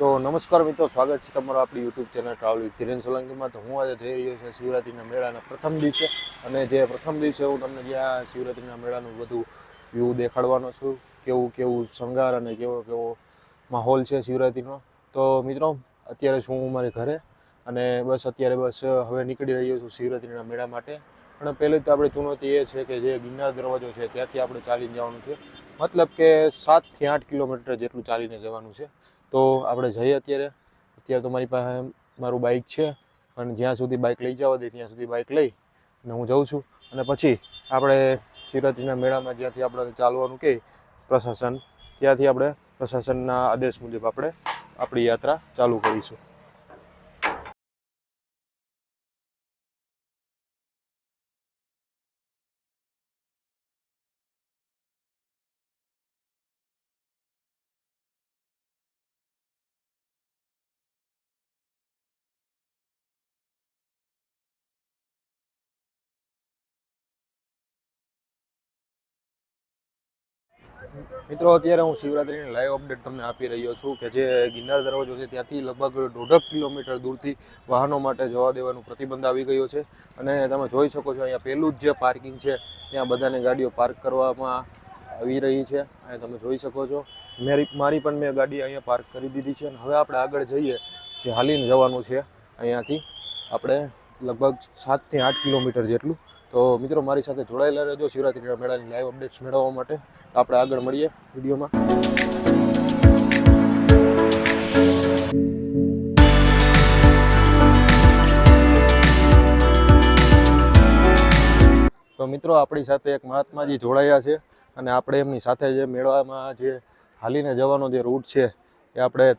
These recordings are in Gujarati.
તો નમસ્કાર મિત્રો, સ્વાગત છે તમારો આપણી YouTube channel travel with Dhiren સોલંકીમાં તો હું આજે જઈ રહ્યો છું શિવરાત્રિના મેળાના પ્રથમ દિવસે. અને જે પ્રથમ દિવસે હું તમને જ્યાં શિવરાત્રિના મેળાનું બધું વ્યૂ દેખાડવાનો છું, કેવું કેવું શણગાર અને કેવો કેવો માહોલ છે શિવરાત્રિનો. તો મિત્રો, અત્યારે છું હું મારી ઘરે અને બસ અત્યારે બસ હવે નીકળી રહ્યો છું શિવરાત્રિના મેળા માટે. પણ પહેલી તો આપણે ચુનૌતી એ છે કે જે ગિરનાર દરવાજો છે ત્યાંથી આપણે ચાલીને જવાનું છે. મતલબ કે સાતથી આઠ કિલોમીટર જેટલું ચાલીને જવાનું છે. તો આપણે જઈએ અત્યારે. અત્યારે તો મારી પાસે મારું બાઇક છે અને જ્યાં સુધી બાઇક લઈ જવા દે ત્યાં સુધી બાઇક લઈ અને હું જઉં છું. અને પછી આપણે શિવરાત્રિના મેળામાં જ્યાંથી આપણે ચાલવાનું કહે પ્રશાસન, ત્યાંથી આપણે પ્રશાસનના આદેશ મુજબ આપણે આપણી યાત્રા ચાલુ કરીશું. મિત્રો, અત્યારે હું શિવરાત્રીની લાઈવ અપડેટ તમને આપી રહ્યો છું કે જે ગિરનાર દરવાજો છે, ત્યાંથી લગભગ દોઢક કિલોમીટર દૂરથી વાહનો માટે જવા દેવાનું પ્રતિબંધ આવી ગયો છે. અને તમે જોઈ શકો છો, અહીંયા પહેલું જ જે પાર્કિંગ છે, ત્યાં બધાને ગાડીઓ પાર્ક કરવામાં આવી રહી છે. અને તમે જોઈ શકો છો, મેરી, મારી પણ મેં ગાડી અહીંયા પાર્ક કરી દીધી છે. અને હવે આપણે આગળ જઈએ, જે હાલીને જવાનું છે અહીંયાથી. આપણે લગભગ સાતથી આઠ કિલોમીટર જેટલું તો મિત્રો, મારી સાથે જોડાયેલા રહેજો. શિવરાત્રિના મેળાની લાઈવ અપડેટ્સ મેળવવા માટે. આપણે આગળ મળીએ વિડીયોમાં. તો મિત્રો, આપણી સાથે એક મહાત્માજી જોડાયા છે અને આપણે એમની સાથે જે મેળામાં જે હાલીને જવાનો જે રૂટ છે, એ આપણે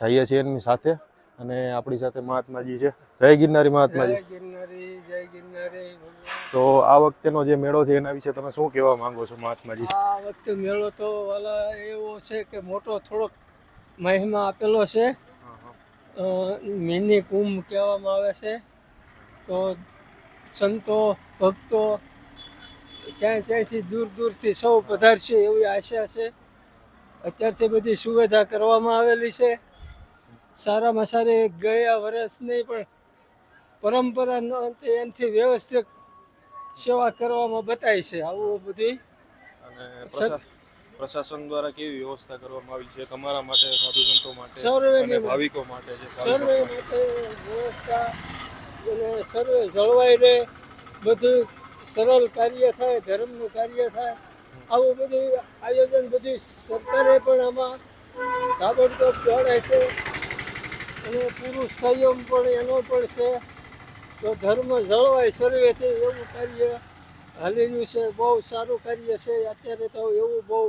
જઈએ છીએ એમની સાથે. અને આપણી સાથે મહાત્માજી છે. જય ગિરનારી મહાત્માજી. ગિરનારી જય ગિરનારી. તો આ વખતેનો જે મેળો છે એના વિશે તમે શું કહેવા માંગો છો મહાત્માજી? આ વખતે મેળો તો વાલા એવો છે કે મોટો થોડોક મહિમા આપેલો છે. મિની કુંભ કહેવામાં આવે છે. તો સંતો ભક્તો ક્યાંય ક્યાંયથી દૂર દૂરથી સૌ પધારશે એવી આશા છે. અત્યારથી બધી સુવિધા કરવામાં આવેલી છે. સારામાં સારી ગયા વર્ષ નહીં પણ પરંપરાનો અંતે એનાથી વ્યવસ્થિત સેવા કરવામાં બતાય છે. આવું બધી અને પ્રશા- પ્રશાસન દ્વારા કેવી વ્યવસ્થા કરવામાં આવી છે? તમારા માટે સાધુ સંતો માટે અને ભાવિકો માટે સર્વે માટે? વ્યવસ્થા અને સર્વે જળવાઈ રહે બધું સરળ કાર્ય થાય ધર્મનું કાર્ય થાય. આવું બધું આયોજન બધું સરકારે પણ આમાં તાબડતોબ જોડાય છે. અને પૂરું સંયમ પણ એનો પણ છે. તો ધર્મ જળવાય સર્વેથી એવું કાર્ય હાલી રહ્યું છે, બહુ સારું કાર્ય છે. અત્યારે તો એવું બહુ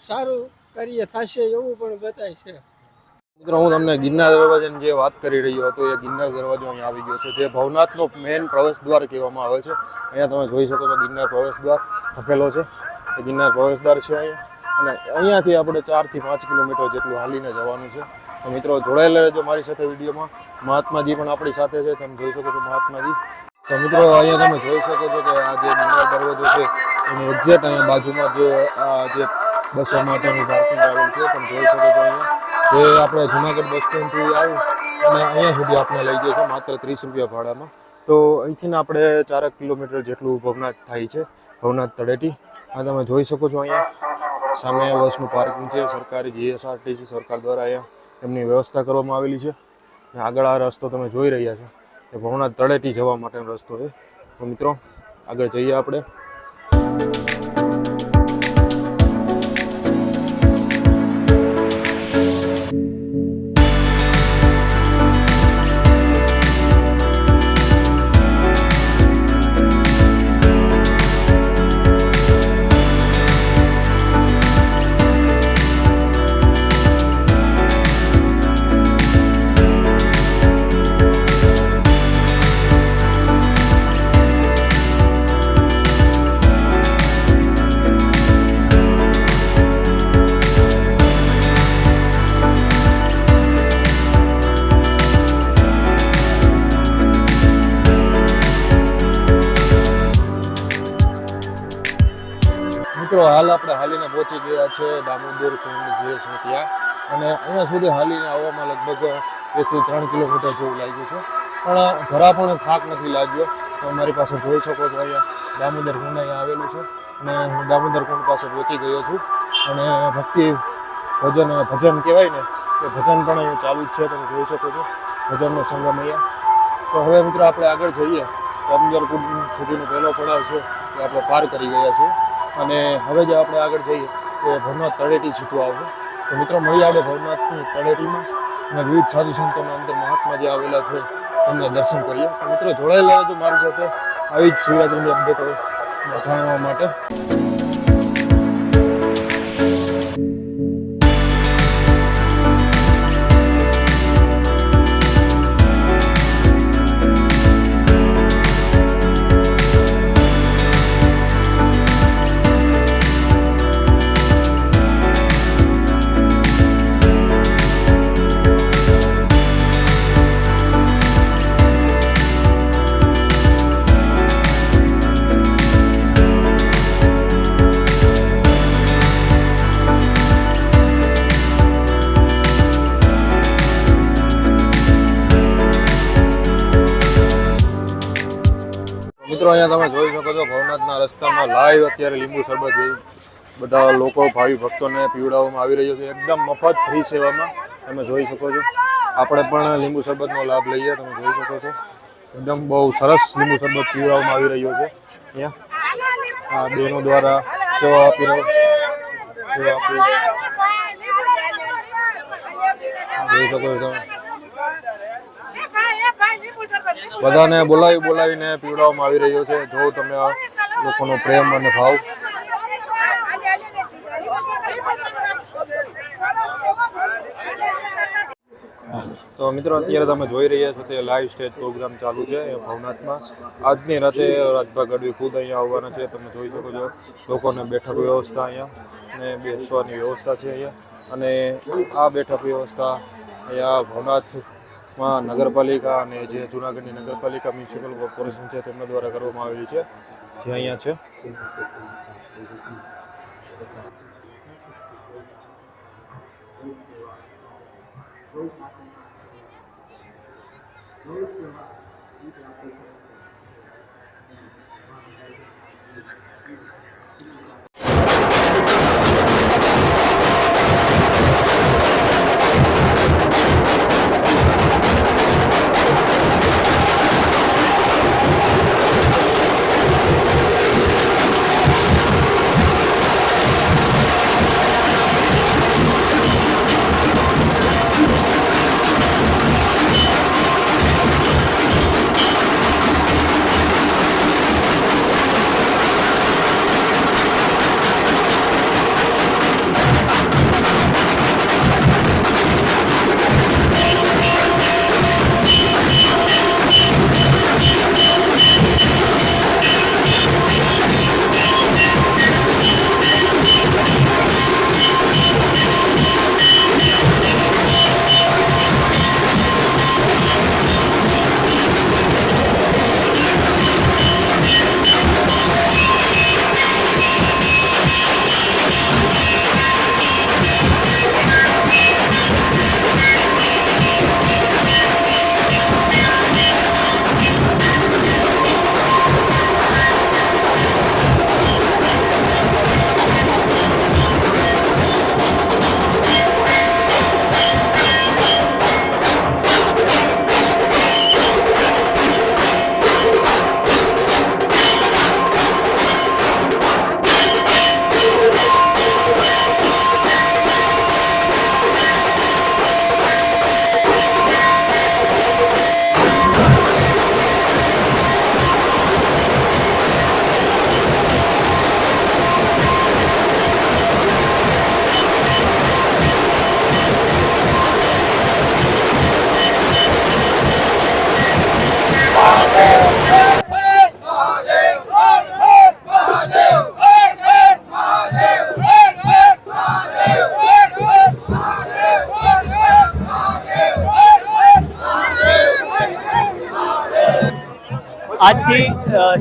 સારું કાર્ય થશે એવું પણ બતાય છે. મિત્રો, હું તમને ગિરનાર દરવાજાની જે વાત કરી રહ્યો હતો, એ ગિરનાર દરવાજો અહીંયા આવી ગયો છે. જે ભવનાથનો મેઇન પ્રવેશ દ્વાર કહેવામાં આવે છે. અહીંયા તમે જોઈ શકો છો ગિરનાર પ્રવેશ દ્વાર આપેલો છે. એ ગિરનાર પ્રવેશ દ્વાર છે અહીંયા અને અહીંયાથી આપણે ચારથી પાંચ કિલોમીટર જેટલું હાલીને જવાનું છે. તો મિત્રો જોડાયેલા રહેજો મારી સાથે વિડીયોમાં. મહાત્માજી પણ આપણી સાથે છે, તમે જોઈ શકો છો મહાત્માજી. તો મિત્રો અહીંયા તમે જોઈ શકો છો કે આ જે ગિરનાર દરવાજો છે, એની એક્ઝેક્ટ અહીંયા બાજુમાં જે, આ જે બસો માટેનું પાર્કિંગ આવેલું છે, તમે જોઈ શકો છો અહીંયા. જે આપણે જુનાગઢ બસ સ્ટેન્ડથી આવી, અને અહીંયા સુધી આપણે લઈ જાય છે માત્ર ત્રીસ રૂપિયા ભાડામાં. તો અહીંથી આપણે ચારક કિલોમીટર જેટલું ભવનાથ થાય છે, ભવનાથ તળેટી. આ તમે જોઈ શકો છો અહીંયા. સામે બસનું પાર્કિંગ છે, સરકારી જીએસઆરટીસી સરકાર દ્વારા અહીંયા એમની વ્યવસ્થા કરવામાં આવેલી છે. અને આગળ આ રસ્તો તમે જોઈ રહ્યા છો. એ ભવનાથ તળેટી જવા માટેનો રસ્તો છે. તો મિત્રો, આગળ જઈએ આપણે. હાલ આપણે હાલીને પહોંચી ગયા છે, દામોદર કુંડ જે છે ત્યાં. અને અહીંયા સુધી હાલીને આવવામાં લગભગ એકથી ત્રણ કિલોમીટર જેવું લાગ્યું છે. પણ જરા પણ થાક નથી લાગ્યો. તો મારી પાસે જોઈ શકો છો અહીંયા દામોદર કુંડ અહીંયા આવેલું છે. અને હું દામોદર કુંડ પાસે પહોંચી ગયો છું. અને ભક્તિ ભજન ભજન કહેવાય ને કે ભજન પણ અહીંયા ચાલુ જ છે, તમે જોઈ શકો છો. ભજનનો સંગમ અહીંયા. તો હવે મિત્રો આપણે આગળ જઈએ. દામોદર કુંડ સુધીનો પહેલો પડાવ છે, એ આપણે પાર કરી ગયા છીએ. અને હવે જે આપણે આગળ જઈએ, એ ભવનાથ તળેટી સીધું આવશે. તો મિત્રો, મળી આપણે ભવનાથની તળેટીમાં અને વિવિધ સાધુ સંતોના અંદર મહાત્મા જે આવેલા છે, એમને દર્શન કરીએ. તો મિત્રો, જોડાયેલા રહેજો મારી સાથે. આવી જ શિવરાત્રિની અપડેટો જાણવા માટે. અહીંયા તમે જોઈ શકો છો ભવનાથના રસ્તામાં લાઈવ અત્યારે લીંબુ શરબત બધા લોકો, ભાવિ ભક્તોને પીવડાવવામાં આવી રહ્યો છે. એકદમ મફત ફ્રી સેવામાં તમે જોઈ શકો છો. આપણે પણ લીંબુ શરબતનો લાભ લઈએ, તમે જોઈ શકો છો. એકદમ બહુ સરસ લીંબુ શરબત પીવડાવવામાં આવી રહ્યો છે. અહીંયા આ બહેનો દ્વારા સેવા આપી રહ્યો સેવા આપી જોઈ શકો છો તમે. બધાને બોલાવી, બોલાવીને પીવડાવવામાં આવી રહ્યો છે. જો તમે આ લોકોનો પ્રેમ અને ભાવ તો મિત્રો, અત્યારે તમે જોઈ રહ્યા છો તે લાઈવ સ્ટેજ પ્રોગ્રામ ચાલુ છે, અહીંયા ભવનાથમાં. આજની રાતે રાજભા ગઢવી ખુદ અહીંયા આવવાના છે, તમે જોઈ શકો છો. લોકોને બેઠક વ્યવસ્થા અહીંયા અને બેસવાની વ્યવસ્થા છે અહીંયા. અને આ બેઠક વ્યવસ્થા અહીંયા ભવનાથમાં નગરપાલિકા અને જે જૂનાગઢની નગરપાલિકા મ્યુનિસિપલ કોર્પોરેશન છે તેમના દ્વારા કરવામાં આવેલી છે. જે અહીંયા છે. આજથી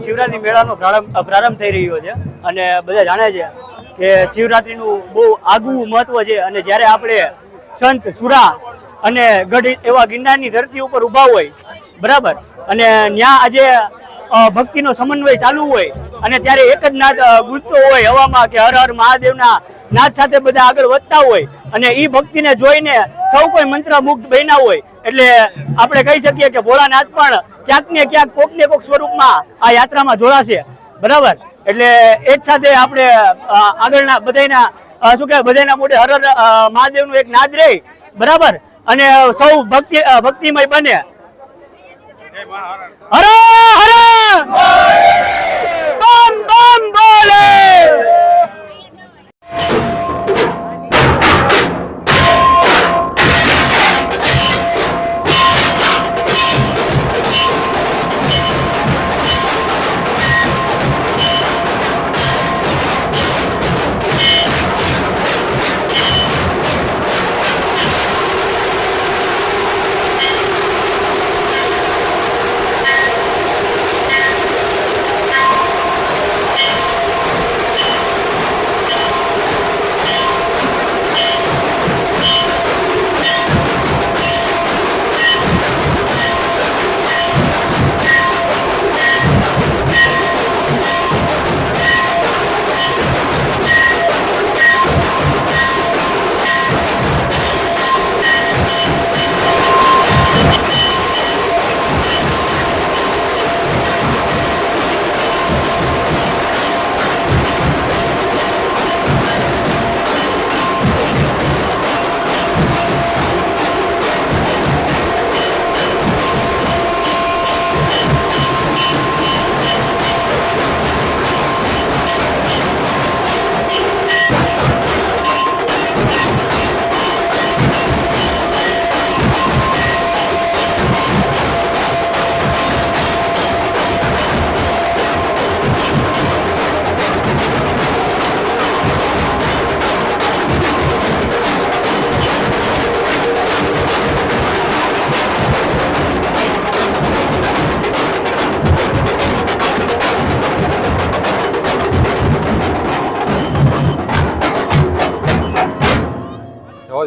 શિવરાત્રી મેળાનો પ્રારંભ પ્રારંભ થઈ રહ્યો છે. અને બધા જાણે છે કે શિવરાત્રીનું બહુ આગવું મહત્વ છે. અને જ્યારે આપણે સંત, સુરા અને ગઢ એવા ગિરનારની ધરતી ઉપર ઊભા હોય, બરાબર? અને ત્યાં આજે ભક્તિનો સમન્વય ચાલુ હોય, અને ત્યારે એક જ નાદ ગુજતો હોય હવામાં કે હર હર મહાદેવના નાદ સાથે બધા આગળ વધતા હોય, અને એ ભક્તિને જોઈને સૌ કોઈ મંત્ર મુગ્ધ બન્યા હોય. એટલે આપણે કહી શકીએ કે ભોળાનાથ પણ ક્યાંક ને ક્યાંક કોક ને કોક સ્વરૂપમાં આ યાત્રામાં જોડાશે. બરાબર? એટલે એ જ સાથે આપણે આગળના બધાના શું કહેવાય બધાના મોઢે હર હર અ, મહાદેવનું એક નાદ રહે. બરાબર? અને સૌ ભક્તિ ભક્તિમય બને. હર હર! બમ બમ બોલે!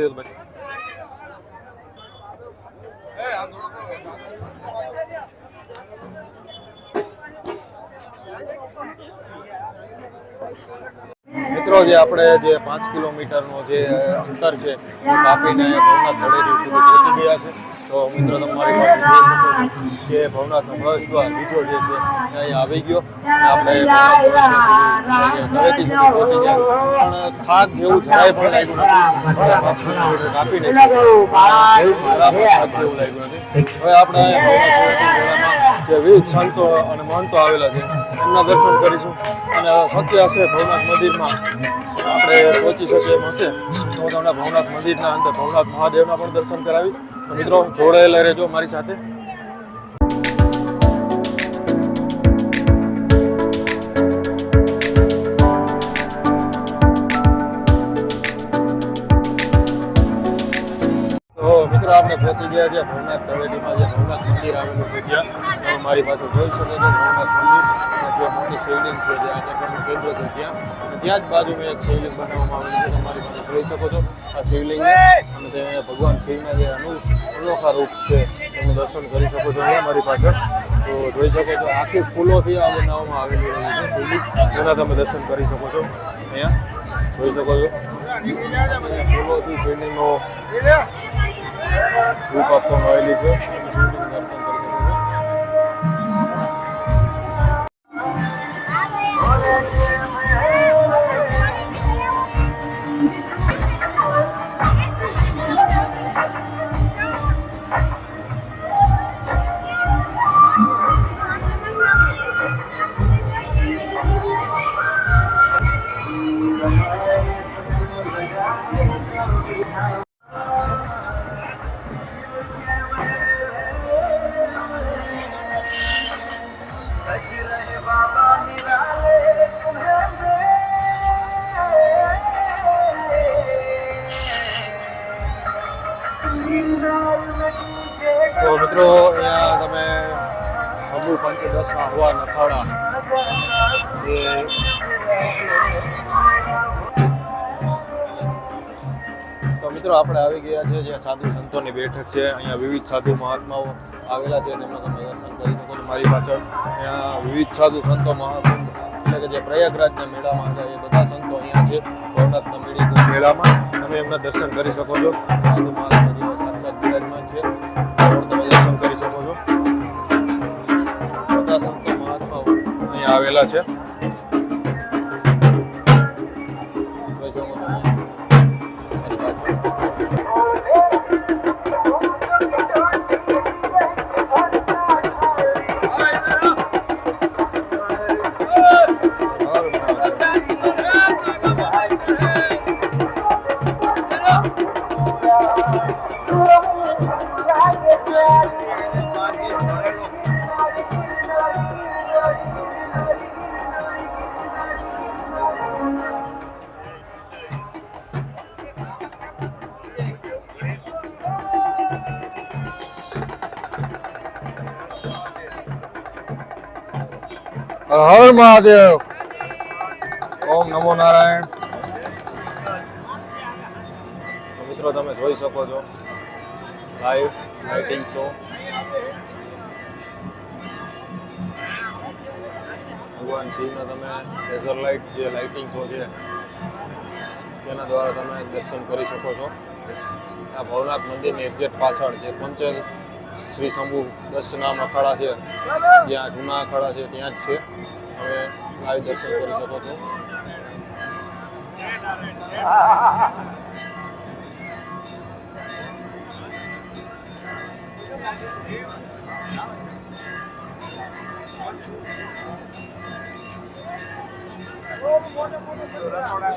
દો તો મિત્રો, જે આપણે જે પાંચ કિલોમીટરનો જે અંતર છે કાપીને ભવનાથ ધડેરી સુધી પહોંચી ગયા છે. તો મિત્રો, તમારી પાસે જોઈ શકો બીજો જે છે, એ આવી ગયો. આપણે ધડેરી સુધી પહોંચી પણ થાક જેવું જરાય પણ બરાબર થાક જેવું લાગ્યું નથી હવે આપણે જે વિવિધ સંતો અને મહંતો આવેલા છે એમના દર્શન કરીશું અને શક્ય હશે ભવનાથ મંદિરમાં આપણે પહોંચી શકીએ એમ હશે. તમને ભવનાથ મંદિરના અંદર ભવનાથ મહાદેવના પણ દર્શન કરાવી મિત્રો, જોડાયેલા રહેજો મારી સાથે. મિત્રો, આપણે પહોંચી ગયા છે ભવનાથ તળેટીમાં જે ભવનાથ મંદિર આવેલું છે ત્યાં. તમે મારી પાસે જોઈ શકો છો ભવનાથ મંદિર. જે મોટી શિવલિંગ છે, જે આકર્ષણનું કેન્દ્ર છે ત્યાં. અને ત્યાં જ બાજુમાં એક શિવલિંગ બનાવવામાં આવેલું છે તમારી પાસે જોઈ શકો છો. આ શિવલિંગ અને તે ભગવાન શિવના જે અનુ અનોખા રૂપ છે એનું દર્શન કરી શકો છો અહીંયા મારી પાછળ. તો જોઈ શકો છો, આખી ફૂલોથી આ બનાવવામાં આવેલી છે શિવલિંગ તેના તમે દર્શન કરી શકો છો અહીંયા. જોઈ શકો છો. ફૂલોથી શિવલિંગનો રૂપ આપવામાં આવેલી સબુ આહવા નખાડા એ મિત્રો આપણે આવી ગયા છે જ્યાં સાધુ સંતોની બેઠક છે. અહીંયા વિવિધ સાધુ મહાત્માઓ આવેલા છે. તેમના તમે દર્શન કરી શકો છો મારી પાછળ. અહીંયા વિવિધ સાધુ સંતો, મહાસંત એટલે કે જે પ્રયાગરાજના મેળામાં છે એ બધા સંતો અહીંયા છે. ભવનાથના મેળી મેળામાં. તમે એમના દર્શન કરી શકો છો. સાધુ મહાત્મા સાક્ષાત બિરાજમાન છે. આવેલા છે. મહાદેવ. ઓમ નમો નારાયણ. મિત્રો તમે જોઈ શકો છો. લાઈવ લાઇટિંગ શો ભગવાન શિવના તમે લેઝર લાઇટ જે લાઇટિંગ શો છે, તેના દ્વારા તમે દર્શન કરી શકો છો. આ ભવનાથ મંદિરની એક્ઝેક્ટ પાછળ જે પંચ શ્રી શંભુ દસ નામ અખાડા છે, જ્યાં જૂના અખાડા છે, ત્યાં જ છે. તમે લાઈવ દર્શન કરી શકો છો રસોડા